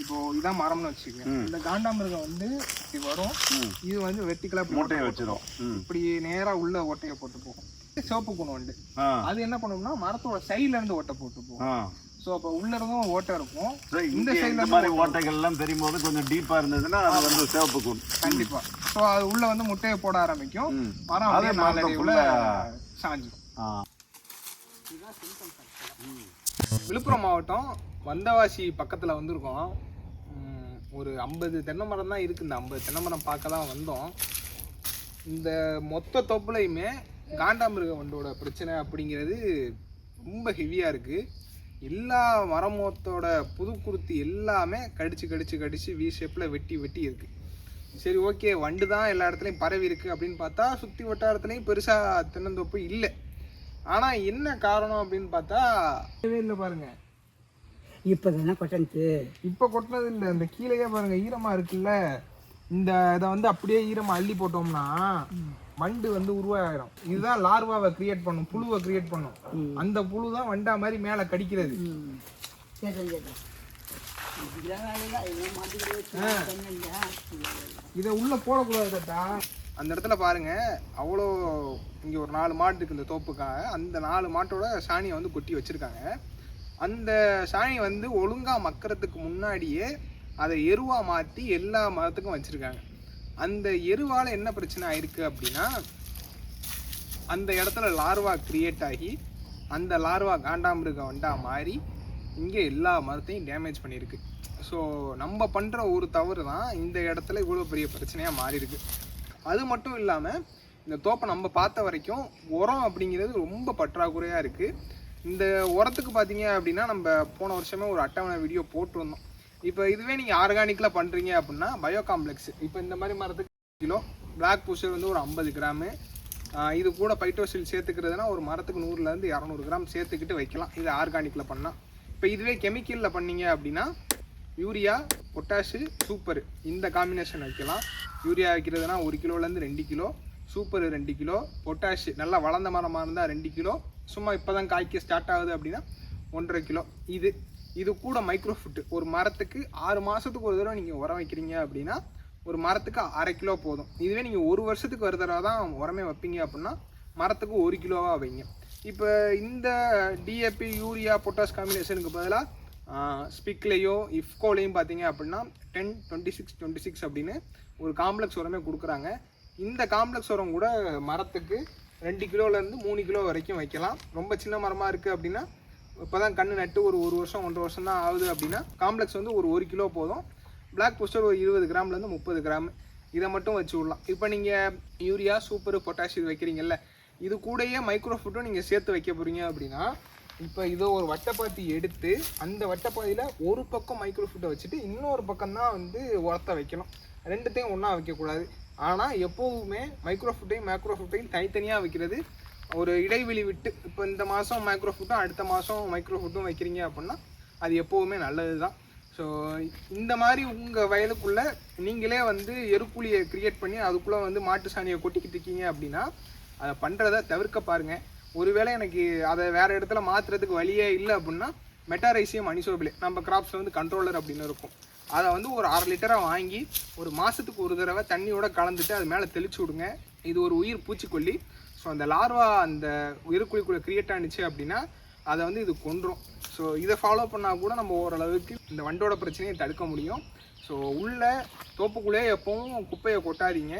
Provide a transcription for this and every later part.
இப்போ இதான் மரம்னு வச்சுக்கோங்க. இந்த காண்டாமிருகம் வந்து இப்படி வரும். இது வந்து வெர்டிகலா மூட்டையை வச்சிரும். ம். இப்படி நேரா உள்ள ஓட்டையை போட்டு போகும். சிவப்பு குணம் உண்டு. அது என்ன பண்ணும்னா மரத்தோட சைடுல இருந்து ஓட்டை போட்டு போகும். ஸோ அப்போ உள்ள இருந்தும் ஓட்டை இருக்கும். இந்த இங்க side ல இந்த மாதிரி ஓட்டைகள்லாம் தெரியும் போது கொஞ்சம் டீப்பா இருந்ததுன்னா அது வந்து சிவப்பு கூண் கண்டிப்பா. ஸோ அது உள்ள வந்து முட்டையை போட ஆரம்பிக்கும். மரம் அதே நாளடைவுல full-ஆ- சாஞ்சிடும் விழுப்புரம் மாவட்டம் வந்தவாசி பக்கத்தில் வந்திருக்கோம். ஒரு ஐம்பது தென்னை மரம் தான் இருக்குது இந்த ஐம்பது தென்னை மரம் பார்க்க தான் வந்தோம். இந்த மொத்த தொப்புலையுமே காண்டாமிருக வண்டோட பிரச்சனை அப்படிங்கிறது ரொம்ப ஹெவியாக இருக்குது எல்லா மரமோத்தோட புது குருத்து எல்லாமே கடிச்சு கடிச்சு கடிச்சு வி ஷேப்பில் வெட்டி வெட்டி இருக்குது சரி ஓகே வண்டு தான் எல்லா இடத்துலையும் பரவி இருக்குது அப்படின்னு பார்த்தா சுற்றி வட்டாரத்துலையும் பெருசாக தென்னந்தோப்பு இல்லை. ஆனால் என்ன காரணம் அப்படின்னு பார்த்தா இல்லை பாருங்கள் இப்போ தானே கொட்டன்ட்டு இப்போ கொட்டினது இல்லை. இந்த கீழேயே பாருங்க ஈரமா இருக்குல்ல. இந்த இதை வந்து அப்படியே ஈரமா அள்ளி போட்டோம்னா வண்டு வந்து உருவாயிரும் இதுதான் லார்வாவை கிரியேட் பண்ணும் புழுவை கிரியேட் பண்ணும். அந்த புழு தான் வண்டா மாதிரி மேலே கடிக்கிறது. இதை உள்ள போடக்கூடாது அந்த இடத்துல பாருங்க அவ்வளோ இங்கே ஒரு நாலு மாடு இருக்கு இந்த தோப்புக்காக அந்த நாலு மாட்டோட சாணியை வந்து கொட்டி வச்சிருக்காங்க. அந்த சாணி வந்து ஒழுங்கா மக்கிறதுக்கு முன்னாடியே அதை எருவாக மாற்றி எல்லா மரத்துக்கும் வச்சிருக்காங்க. அந்த எருவால் என்ன பிரச்சனை ஆயிருக்கு அப்படின்னா அந்த இடத்துல லார்வா கிரியேட் ஆகி அந்த லார்வா காண்டாமிருகம் வண்டா மாறி இங்கே எல்லா மரத்தையும் டேமேஜ் பண்ணியிருக்கு. ஸோ நம்ம பண்ணுற ஒரு தவறு தான் இந்த இடத்துல இவ்வளோ பெரிய பிரச்சனையாக மாறியிருக்கு. அது மட்டும் இல்லாமல் இந்த தோப்பை நம்ம பார்த்த வரைக்கும் உரம் அப்படிங்கிறது ரொம்ப பற்றாக்குறையாக இருக்குது இந்த உரத்துக்கு பார்த்தீங்க அப்படின்னா நம்ம போன வருஷமே ஒரு அட்டவணை வீடியோ போட்டிருந்தோம். இப்போ இதுவே நீங்கள் ஆர்கானிக்கில் பண்ணுறீங்க அப்படின்னா பயோ காம்ப்ளெக்ஸ் இப்போ இந்த மாதிரி மரத்துக்கு கிலோ பிளாக் புஷர் வந்து ஒரு ஐம்பது கிராமு இது கூட பைட்டோசில் சேர்த்துக்கிறதுனா ஒரு மரத்துக்கு நூறுலேருந்து இரநூறு கிராம் சேர்த்துக்கிட்டு வைக்கலாம். இது ஆர்கானிக்கில் பண்ணால் இப்போ இதுவே கெமிக்கலில் பண்ணீங்க அப்படின்னா யூரியா பொட்டாஷு சூப்பர் இந்த காம்பினேஷன் வைக்கலாம். யூரியா வைக்கிறதுனா ஒரு கிலோலேருந்து ரெண்டு கிலோ. சூப்பர் ரெண்டு கிலோ. பொட்டாஷ் நல்லா வளர்ந்த மரமாக இருந்தால் ரெண்டு கிலோ. சும்மா இப்போ தான் காய்க்க ஸ்டார்ட் ஆகுது அப்படின்னா ஒன்றரை கிலோ. இது இது கூட மைக்ரோ ஃபுட்டு ஒரு மரத்துக்கு ஆறு மாதத்துக்கு ஒரு தடவை நீங்கள் உரம் வைக்கிறீங்க அப்படின்னா ஒரு மரத்துக்கு அரை கிலோ போதும். இதுவே நீங்கள் ஒரு வருஷத்துக்கு ஒரு தடவை தான் உரமே வைப்பீங்க அப்படின்னா மரத்துக்கு ஒரு கிலோவாக வைங்க. இப்போ இந்த டிஏபி யூரியா பொட்டாஷ் காம்பினேஷனுக்கு பதிலாக ஸ்பிக்லேயோ இஃப்கோலையும் பார்த்தீங்க அப்படின்னா ten twenty six twenty six அப்படின்னு ஒரு காம்ப்ளெக்ஸ் உரமே கொடுக்குறாங்க. இந்த காம்ப்ளெக்ஸ் உரம் கூட மரத்துக்கு ரெண்டு கிலோலேருந்து மூணு கிலோ வரைக்கும் வைக்கலாம். ரொம்ப சின்ன மரமாக இருக்குது அப்படின்னா இப்போ தான் கன்று நட்டு ஒரு ஒரு வருஷம் ஒன்றரை வருஷம் தான் ஆகுது அப்படின்னா காம்ப்ளெக்ஸ் வந்து ஒரு ஒரு கிலோ போதும். பிளாக் போஸ்டர் ஒரு இருபது கிராம்லேருந்து முப்பது கிராம் இதை மட்டும் வச்சு விடலாம். இப்போ நீங்கள் யூரியா சூப்பர் பொட்டாஷ் இது வைக்கிறீங்கல்ல இது கூடயே மைக்ரோ ஃபுட்டும் நீங்கள் சேர்த்து வைக்க போகிறீங்க அப்படின்னா இப்போ இதோ ஒரு வட்டைப்பாத்தி எடுத்து அந்த வட்டைப்பாதியில் ஒரு பக்கம் மைக்ரோ ஃபுட்டை வச்சுட்டு இன்னொரு பக்கம் தான் வந்து உரத்தை வைக்கணும் ரெண்டுத்தையும் ஒன்றா வைக்கக்கூடாது. ஆனால் எப்போதுமே மைக்ரோ ஃபுட்டையும் மேக்ரோ ஃபுட்டையும் தனித்தனியாக வைக்கிறது ஒரு இடைவெளி விட்டு இப்போ இந்த மாதம் மைக்ரோ ஃபுட்டும் அடுத்த மாதம் மைக்ரோ ஃபுட்டும் வைக்கிறீங்க அப்படின்னா அது எப்போவுமே நல்லது தான் ஸோ இந்த மாதிரி உங்கள் வயலுக்குள்ளே நீங்களே வந்து எருக்குழியை கிரியேட் பண்ணி அதுக்குள்ளே வந்து மாட்டு சாணியை கொட்டிக்கிட்டு இருக்கீங்க அப்படின்னா அதை பண்ணுறத தவிர்க்க பாருங்கள் ஒருவேளை எனக்கு அதை வேறு இடத்துல மாற்றுறதுக்கு வழியே இல்லை அப்படின்னா மெட்டாரைசியம் அனிசோபிலே. நம்ம கிராப்ஸில் வந்து கண்ட்ரோலர் அப்படின்னு இருக்கும். அதை வந்து ஒரு அரை லிட்டராக வாங்கி ஒரு மாதத்துக்கு ஒரு தடவை தண்ணியோட கலந்துட்டு அது மேலே தெளிச்சு விடுங்க. இது ஒரு உயிர் பூச்சிக்கொல்லி. ஸோ அந்த லார்வா அந்த உயிர்க்குழிக்குள்ளே கிரியேட் ஆனிச்சு அப்படின்னா அதை வந்து இது கொன்றும். ஸோ இதை ஃபாலோ பண்ணால் கூட நம்ம ஓரளவுக்கு இந்த வண்டோட பிரச்சனையை தடுக்க முடியும். ஸோ உள்ள தோப்புக்குள்ளே எப்பவும் குப்பையை கொட்டாதீங்க.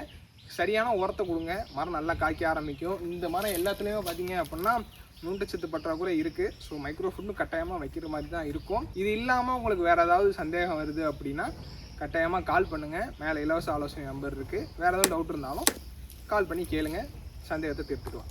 சரியான உரத்தை கொடுங்க. மரம் நல்லா காய்க்க ஆரம்பிக்கும். இந்த மரம் எல்லாத்துலேயுமே பார்த்தீங்க அப்படின்னா நூண்டுச்சத்து பற்றாக்குறை இருக்குது ஸோ மைக்ரோ ஃபுட்டும் கட்டாயமாக வைக்கிற மாதிரி தான் இருக்கும். இது இல்லாமல் உங்களுக்கு வேறு ஏதாவது சந்தேகம் வருது அப்படின்னா கட்டாயமாக கால் பண்ணுங்கள் மேலே இலவச ஆலோசனை நம்பர் இருக்குது வேறு ஏதாவது டவுட் இருந்தாலும் கால் பண்ணி கேளுங்க. சந்தேகத்தை தீர்த்துக்கலாம்.